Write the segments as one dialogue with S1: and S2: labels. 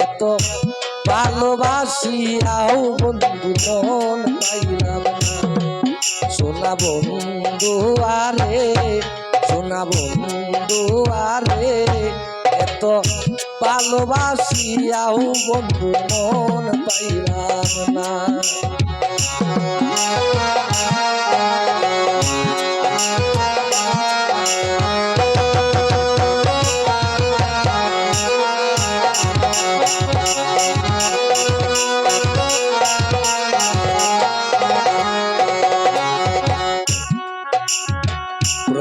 S1: এত ভালোবাসিয়াও বন্ধু মন পাইলাম সোনা বন্ধু আরে, সোনা বন্ধু আরে, এত ভালোবাসিয়াও বন্ধু মন পাইলাম না।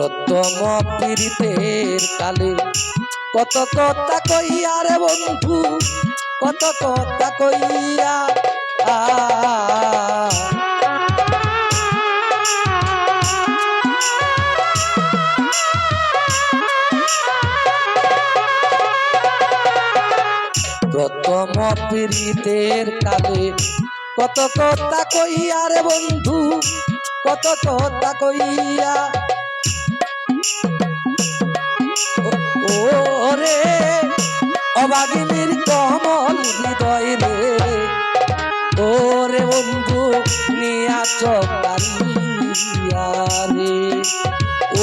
S1: প্রথম পীড়িতের কালে কত কথা কইয়া রে বন্ধু, কত কথা কইয়া। প্রথম পীড়িতের কালে কত কথা কইয়া রে বন্ধু, কত কথা কইয়া। ওরে, অবাগিনীর কমল হৃদয় রে। ওরে বন্ধু, নিয়া চকারিয়া রে।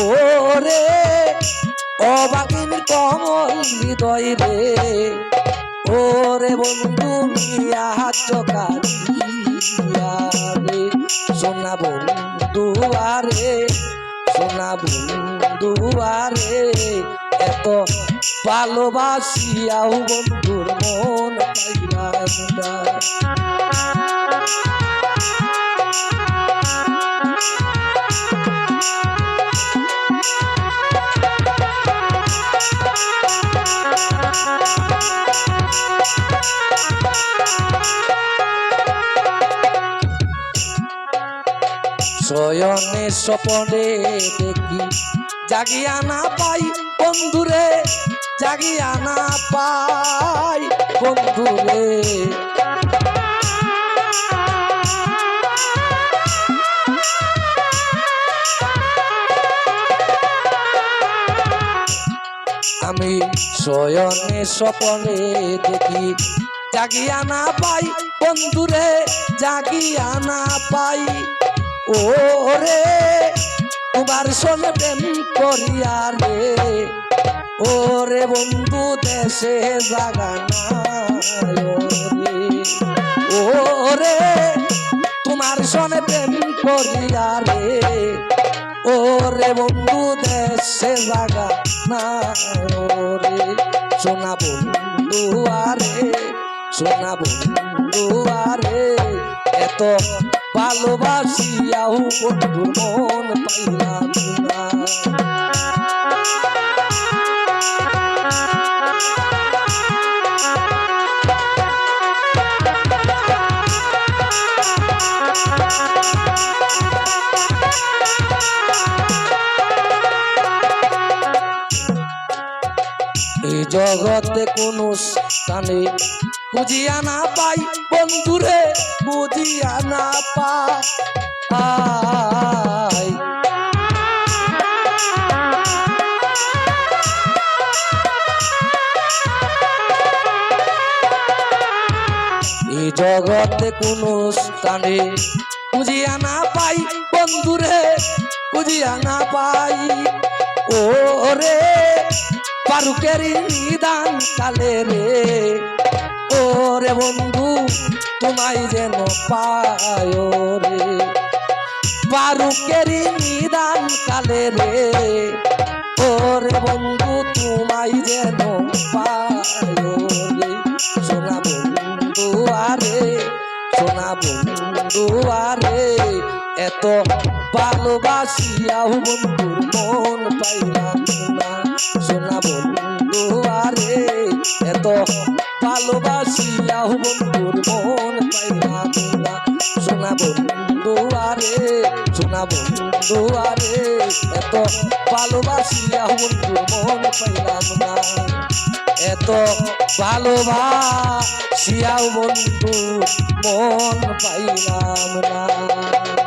S1: ওরে, অবাগিনীর কমল হৃদয় রে। ওরে বন্ধু, নিয়া চকারিয়া রে। সোনা বন্ধু আরে, সোনা বন্ধু আরে। এত ভালোবাসিয়াও বন্ধুর মন শয়নে স্বপনে দেখি জাগিয়া না পাই বন্ধুরে, জাগিয়া না পাই বন্ধুরে। আমি শয়নে স্বপনে দেখি, জাগিয়া না পাই বন্ধুরে, জাগিয়া না পাই। ও রে তোমার সঙ্গে প্রেম করিয়া রে। ও রে বন্ধু, দেশে জাগানা রে ও রে তোমার সঙ্গে প্রেম করিয়া রে। ও রে বন্ধু, দেশে জাগা না রে সোনা বন্ধু আরে, সোনা বন্ধু আরে। এত ভালোবাসিয়াও বন্ধু মন পাইলাম না। জগতে কোন স্থানে বুঝিয়া না পাই বন্ধুরে, বুঝিয়া না পাই। এই জগতে কোন স্থানে বুঝিয়া না পাই বন্ধুরে, বুঝিয়া না পাই। ও রে পারুকের নিদান কালে রে ও রে বন্ধু, তোমায় যেন পায় রে পারুকের নিদান কালে রে। ও রে বন্ধু, তোমায় যেন পায় রে সোনা বন্ধু আরে, সোনা বন্ধু আরে, এত ভালোবাসিয়াও বন্ধুর মন পাইলাম। ভালোবাসিয়াও বন্ধুর মন পাইলাম না সোনা বন্ধু আরে, সোনা বন্ধু আরে, এত ভালোবাসিয়াও বন্ধুর মন পাইলাম না এত ভালোবাসিয়াও বন্ধু মন, পাইলাম না।